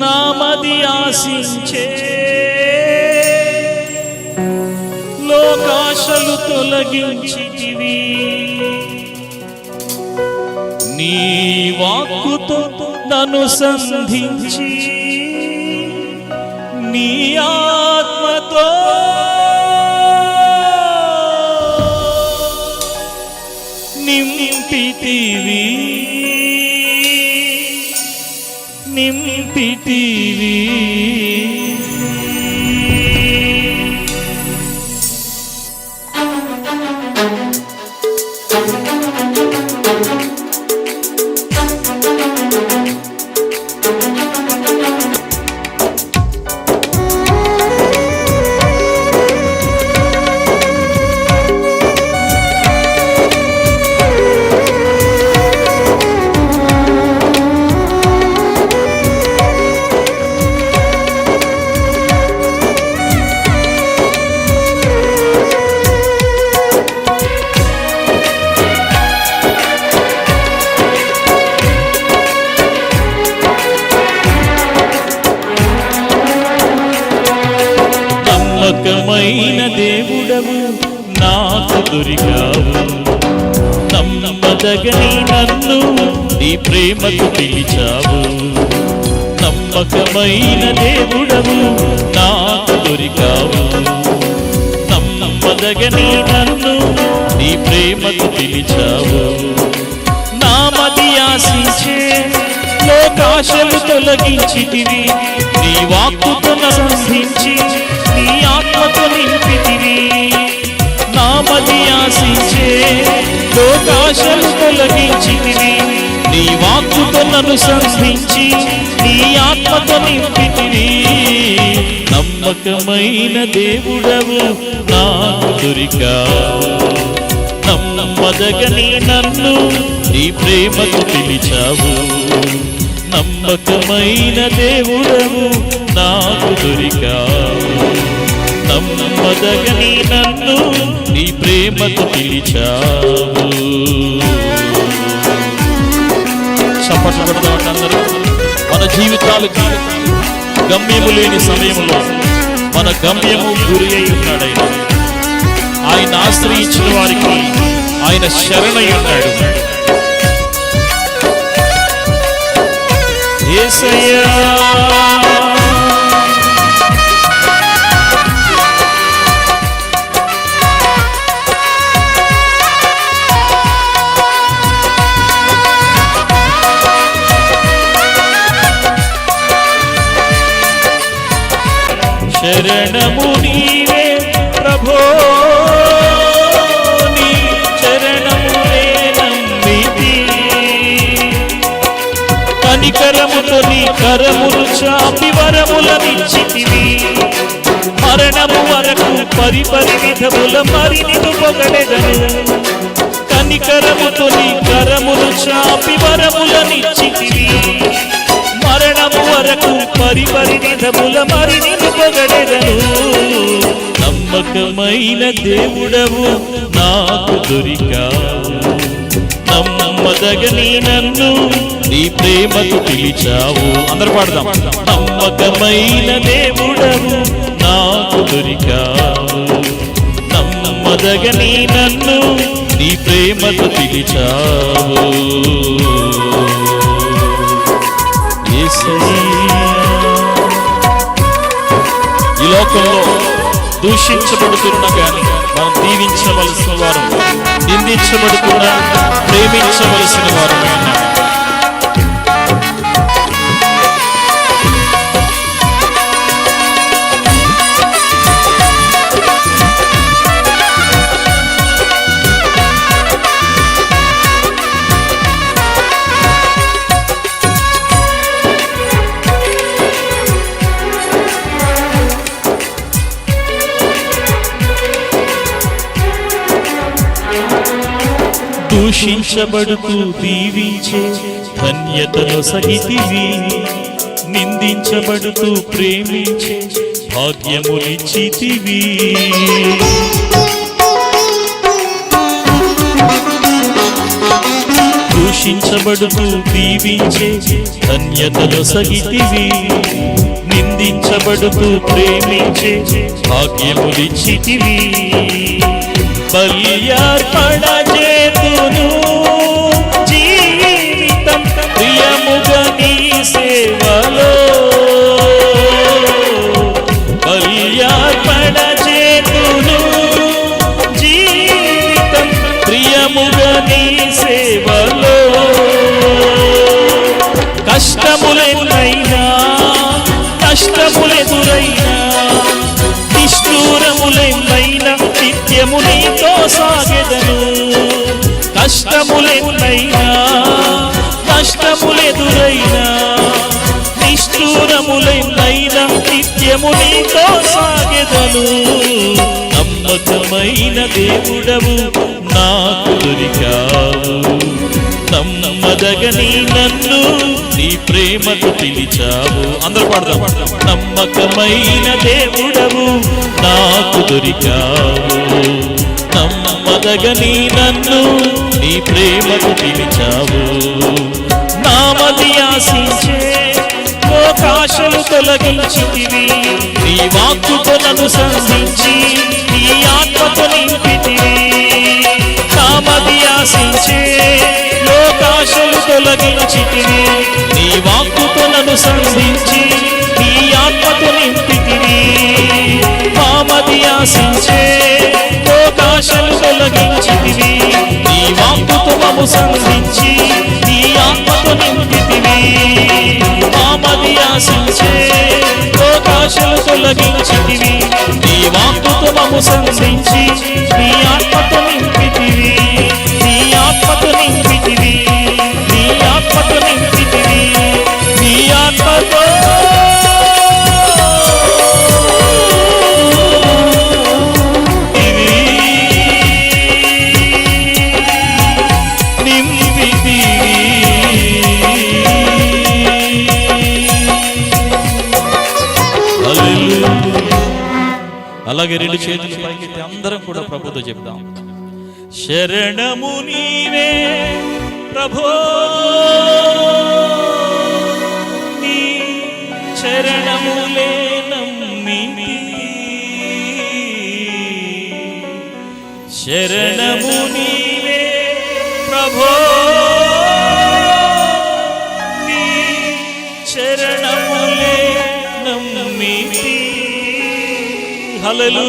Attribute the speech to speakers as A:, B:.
A: నామది ఆశించే లోకాశలు తొలగించితివి. నీ వాక్కుతో నన్ను సంధించి నీ ఆత్మతో నింపితివి. నింపితివి. నమ్మకమైన దేవుడవు నాకు దొరికావు. నమ్మదగని నన్ను నీ ప్రేమకు పిలిచావు. నమ్మకమైన దేవుడవు నాకు దొరికావు. నమ్మదగని నన్ను నీ ప్రేమకు పిలిచావు. నామది ఆశించే లోకాశలు తొలగించితివి. నీ వాక్కుతో సంధించి నీ ఆత్మతో నింపితివి. నామది ఆశించే లోకాశలు తొలగించితివి. నీ వాక్కుతో నన్ను సంధించి నీ ఆత్మతో నింపితివి. నమ్మకమైన దేవుడవు నాకు దొరికావు. నమ్మదగని నన్ను నీ ప్రేమకు పిలిచావు. నమ్మకమైన దేవుడవు నాకు దొరికావు. నమ్మదగని నన్ను నీ ప్రేమకు పిలిచావు. చప్పట్లు కొడదామంటే అందరూ మన జీవితాలకి గమ్యము లేని సమయంలో మన గమ్యము గురి అయి ఉన్నాడైనా. ఆయన ఆశ్రయించిన వారికి ఆయన శరణయ్య ఉన్నాడు. శరణముని కనికరముతో నీ కరములు చాపి వరములనిచ్చితివి మరణము వరకు పరి పరి విధముల మరి నిన్ను పొగడెదను. కనికరముతో నీ కరములు చాపి వరములనిచ్చితివి మరణము వరకు పరి పరి విధముల మరి నిన్ను పొగడెదను. నమ్మకమైన దేవుడవు నాకు దొరికా నమ్మదగని నన్ను నీ ప్రేమకు పిలిచావు. అందరు పాడదాం. నమ్మకమైన దేవుడవు నాకు దొరికావు. నమ్మదగని నన్ను నీ ప్రేమకు పిలిచావు. ఈ లోకంలో దూషించబడుతున్న కానీ మనం దీవించవలసిన వారు నిందించబడుతున్నా ప్రేమించవలసిన వారు దూషించబడుతూ దీవించే ధన్యతను సహితివి. నిందించబడుతూ ప్రేమించే భాగ్యములిచ్చితివి. దూషించబడుతూ దీవించే ధన్యతలు సహితివి. నిందించబడుతూ ప్రేమించే భాగ్యములిచ్చితివి. బలియార్పణ చేతును జీవితం ప్రియముగా నీ సేవలో బల్యార్పణ చేతును జీవితం ప్రియముగా నీ సేవలో కష్టములెన్నైనా కష్టములెదురైనా నిష్ఠూరములెన్నైనా నిత్యము నీతో సాగెదను. కష్టములెన్నైనా కష్టములెదురైనా నిష్ఠూరములెన్నైనా నిత్యము నీతో సాగెదను. నమ్మకమైన దేవుడము నాకు దొరికావు. నమ్మదగని నన్ను నీ ప్రేమకు పిలిచావు. అందరూ పాడదాం. నమ్మకమైన దేవుడము నాకు దొరికావు. నమ్మదగని నన్ను నీ ప్రేమకు పిలిచావు. నామది ఆశించే లోకాశలు తొలగించితివి. నీ వాక్కుతో నన్ను సంధించి నీ ఆత్మతో నింపితివి. నామది ఆశించే లోకాశలు తొలగించితివి. నీ వాక్కుతో నన్ను సంధించి నీ ఆత్మతో నింపితివి. మామది ఆశించే వాక్కుతో మము సంధించి నీ ఆత్మతో నింపితివి మామది ఆశించే లోకాశలు తొలగించితివి. నీ వాక్కుతో మము సంధించి నీ ఆత్మతో అలాగే రెండు చేతులు పైకెత్తి అందరం కూడా ప్రభుతో చెప్దాం శరణము నీవే ప్రభో. నీ చరణములే నమ్మితి శరణము నీవే ప్రభో. Hallelujah.